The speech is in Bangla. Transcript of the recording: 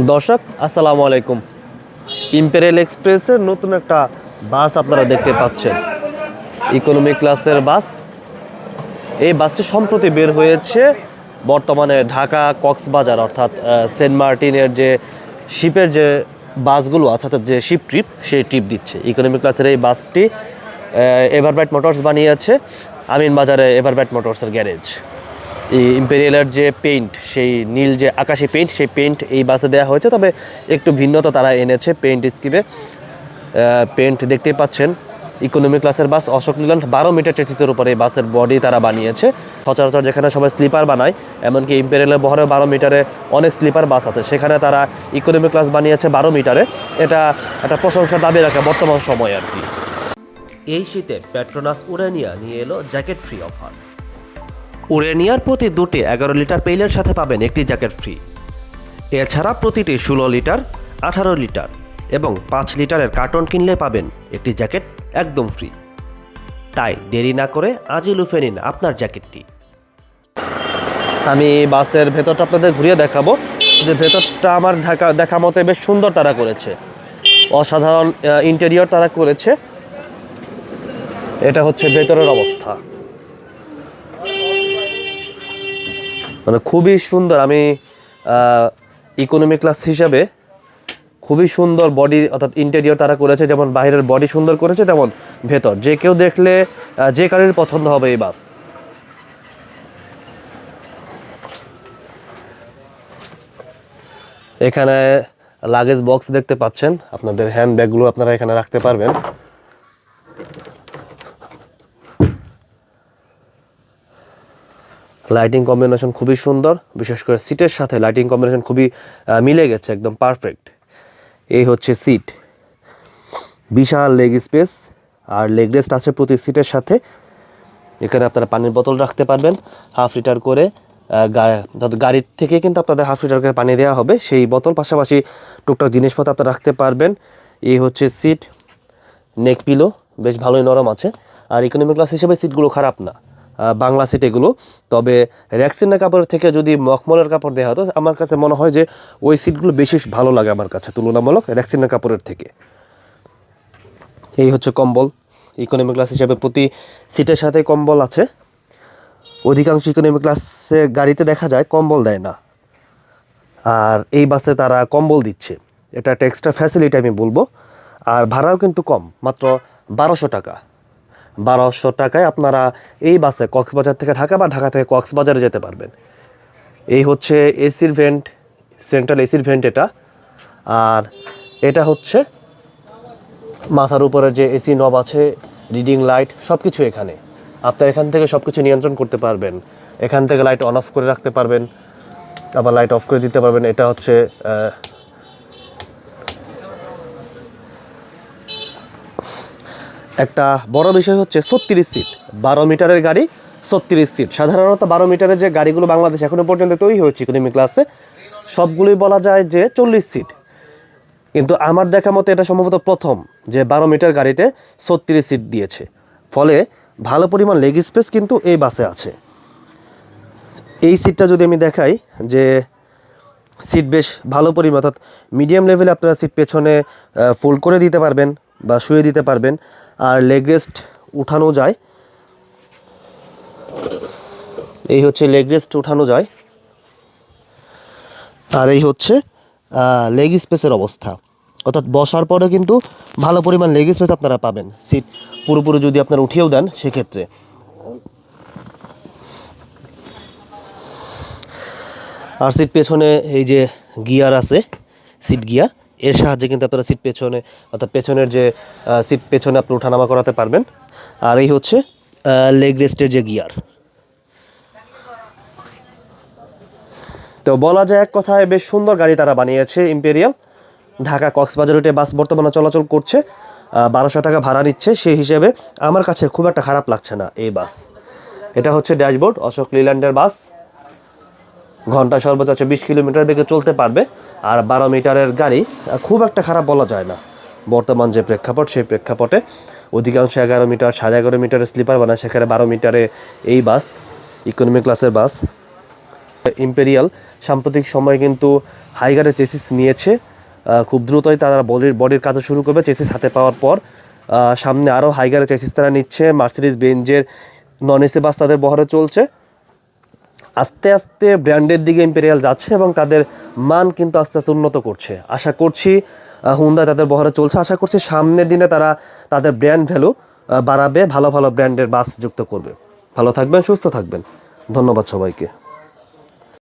দর্শক, আসসালামু আলাইকুম। ইম্পেরিয়াল এক্সপ্রেসের নতুন একটা বাস আপনারা দেখতে পাচ্ছেন। ইকোনমি ক্লাসের বাস। এই বাসটি সম্প্রতি বের হয়েছে বর্তমানে ঢাকা কক্সবাজার, অর্থাৎ সেন্ট মার্টিনের যে শিপের যে বাসগুলো আছে, অর্থাৎ যে শিপ ট্রিপ সেই ট্রিপ দিচ্ছে। ইকোনমি ক্লাসের এই বাসটি এভারব্যাট মোটরস বানিয়েছে। আমিন বাজারে এভারব্যাট মোটরসের গ্যারেজ ইম্পেরিয়ালের যে পেইন্ট সেই নীল যে আকাশি পেইন্ট সেই পেইন্ট এই বাসে দেওয়া হয়েছে। তবে একটু ভিন্নতা তারা এনেছে পেইন্ট স্কিপে পেইন্ট দেখতেই পাচ্ছেন ইকোনমি ক্লাসের বাস অশোক লিল্যান্ড বারো মিটার চেসিসের উপরে এই বাসের বডি তারা বানিয়েছে। সচরাচর যেখানে সবাই স্লিপার বানায়, এমনকি ইম্পেরিয়ালের বহরে বারো মিটারে অনেক স্লিপার বাস আছে। সেখানে তারা ইকোনমি ক্লাস বানিয়েছে বারো মিটারে এটা একটা প্রশংসার দাবি রাখে বর্তমান সময় আর কি। এই শীতে পেট্রোনাস উড়ানিয়া নিয়ে এলো জ্যাকেট ফ্রি অফার উরেনিয়ার প্রতি দুটি এগারো লিটার পেইলের সাথে পাবেন একটি জ্যাকেট ফ্রি। এছাড়া প্রতিটি ষোলো লিটার, আঠারো লিটার এবং পাঁচ লিটারের কার্টন কিনলে পাবেন একটি জ্যাকেট একদম ফ্রি। তাই দেরি না করে আজই লুফে নিন আপনার জ্যাকেটটি। আমি বাসের ভেতরটা আপনাদের ঘুরিয়ে দেখাবো। যে ভেতরটা আমার দেখা দেখা মতে বেশ সুন্দর তারা করেছে। অসাধারণ ইন্টেরিয়র তারা করেছে। এটা হচ্ছে ভেতরের অবস্থা। মানে খুবই সুন্দর, আমি ইকোনমি ক্লাস হিসাবে খুবই সুন্দর বডি অর্থাৎ ইন্টেরিয়র তারা করেছে, যেমন বাইরের বডি সুন্দর করেছে, তেমন ভেতর। যে কেউ দেখলে যে কারোর পছন্দ হবে এই বাস। এখানে লাগেজ বক্স দেখতে পাচ্ছেন, আপনাদের হ্যান্ড ব্যাগগুলো আপনারা এখানে রাখতে পারবেন। লাইটিং কম্বিনেশন খুবই সুন্দর, বিশেষ করে সিটের সাথে লাইটিং কম্বিনেশন খুবই মিলে গেছে, একদম পারফেক্ট এই হচ্ছে সিট বিশাল লেগ স্পেস আর লেগ রেস্ট আছে প্রতি সিটের সাথে। এখানে আপনারা পানির বোতল রাখতে পারবেন হাফ লিটার করে গাড়ির থেকে কিন্তু আপনাদের হাফ লিটার করে পানি দেওয়া হবে। সেই বোতল পাশাপাশি টুকটাক জিনিসপত্র আপনারা রাখতে পারবেন। এই হচ্ছে সিট নেক পিলো বেশ ভালোই নরম আছে। আর ইকোনমি ক্লাস হিসেবে সিটগুলো খারাপ না। বাংলা সিট এগুলো তবে র্যাক্সিনের কাপড়ের থেকে যদি মখমলের কাপড় দেওয়া হতো, আমার কাছে মনে হয় যে ওই সিটগুলো বেশি ভালো লাগে আমার কাছে, তুলনামূলক র্যাক্সিনের কাপড়ের থেকে। এই হচ্ছে কম্বল ইকোনমি ক্লাস হিসেবে প্রতি সিটের সাথে কম্বল আছে। অধিকাংশ ইকোনমি ক্লাসে গাড়িতে দেখা যায় কম্বল দেয় না। আর এই বাসে তারা কম্বল দিচ্ছে। এটা একটা এক্সট্রা ফ্যাসিলিটি আমি বলব। আর ভাড়াও কিন্তু কম, মাত্র বারোশো টাকা। বারোশো টাকায় আপনারা এই বাসে কক্সবাজার থেকে ঢাকা বা ঢাকা থেকে কক্সবাজারে যেতে পারবেন। এই হচ্ছে এসির ভেন্ট, সেন্ট্রাল এসির ভেন্ট এটা। আর এটা হচ্ছে মাথার উপরে যে এসি নব আছে, রিডিং লাইট সব কিছু এখানে। আপনার এখান থেকে সব কিছু নিয়ন্ত্রণ করতে পারবেন। এখান থেকে লাইট অন অফ করে রাখতে পারবেন। আবার লাইট অফ করে দিতে পারবেন। এটা হচ্ছে একটা বড় বিষয় হচ্ছে ছত্রিশ সিট, বারো মিটারের গাড়ি, ছত্রিশ সিট। সাধারণত বারো মিটারের যে গাড়িগুলো বাংলাদেশ এখনও পর্যন্ত তৈরি হয়েছে ইকোনমি ক্লাসে, সবগুলোই বলা যায় যে চল্লিশ সিট। কিন্তু আমার দেখা মতো এটা সম্ভবত প্রথম যে বারো মিটার গাড়িতে ছত্রিশ সিট দিয়েছে। ফলে ভালো পরিমাণ লেগ স্পেস কিন্তু এই বাসে আছে। এই সিটটা যদি আমি দেখাই যে সিট বেশ ভালো পরিমাণ, অর্থাৎ মিডিয়াম লেভেলে আপনারা সিট পেছনে ফোল্ড করে দিতে পারবেন। বা শুয়ে দিতে পারবেন। আর লেগ রেস্ট উঠানো যায়। এই হচ্ছে লেগ রেস্ট উঠানো যায়। আর এই হচ্ছে লেগ স্পেসের অবস্থা। অর্থাৎ বসার পরে কিন্তু ভালো পরিমাণ লেগ স্পেস আপনারা পাবেন। সিট পুরোপুরি যদি আপনারা উঠিয়েও দেন সেক্ষেত্রে। আর সিট পেছনে এই যে গিয়ার আছে সিট গিয়ার এর সাহায্যে কিন্তু আপনারা সিট পেছনে, অর্থাৎ পেছনের যে সিট পেছনে আপনি ওঠানামা করাতে পারবেন। আর এই হচ্ছে লেগ রেস্টের যে গিয়ার তো বলা যায় এক কথায় বেশ সুন্দর গাড়ি তারা বানিয়েছে ইম্পেরিয়াল ঢাকা কক্সবাজার রুটে বাস বর্তমানে চলাচল করছে বারোশো টাকা ভাড়া নিচ্ছে। সেই হিসেবে আমার কাছে খুব একটা খারাপ লাগছে না এই বাস। এটা হচ্ছে ড্যাশবোর্ড, অশোক লিল্যান্ডের বাস। ঘণ্টা সর্বোচ্চ বিশ কিলোমিটার বেগে চলতে পারবে। আর বারো মিটারের গাড়ি, খুব একটা খারাপ বলা যায় না। বর্তমান যে প্রেক্ষাপট, সেই প্রেক্ষাপটে অধিকাংশ এগারো মিটার, সাড়ে এগারো মিটারের স্লিপার বানায়। সেখানে বারো মিটারে এই বাস ইকোনমি ক্লাসের বাস। ইম্পেরিয়াল সাম্প্রতিক সময়ে কিন্তু হাইগারের চেসিস নিয়েছে। খুব দ্রুতই তারা বডির বডির কাজ শুরু করবে চেসিস হাতে পাওয়ার পর। সামনে আরও হাইগারের চেসিস তারা নিচ্ছে। মার্সিডিজ বেঞ্জের নন এসি বাস তাদের বহরে চলছে। আস্তে আস্তে ব্র্যান্ডের দিকে ইম্পেরিয়াল যাচ্ছে এবং তাদের মান কিন্তু আস্তে আস্তে উন্নত করছে। আশা করছি হুন্দা তাদের বহরে চলছে। আশা করছি সামনের দিনে তারা তাদের ব্র্যান্ড ভ্যালু বাড়াবে, ভালো ভালো ব্র্যান্ডের বাস যুক্ত করবে। ভালো থাকবেন, সুস্থ থাকবেন। ধন্যবাদ সবাইকে।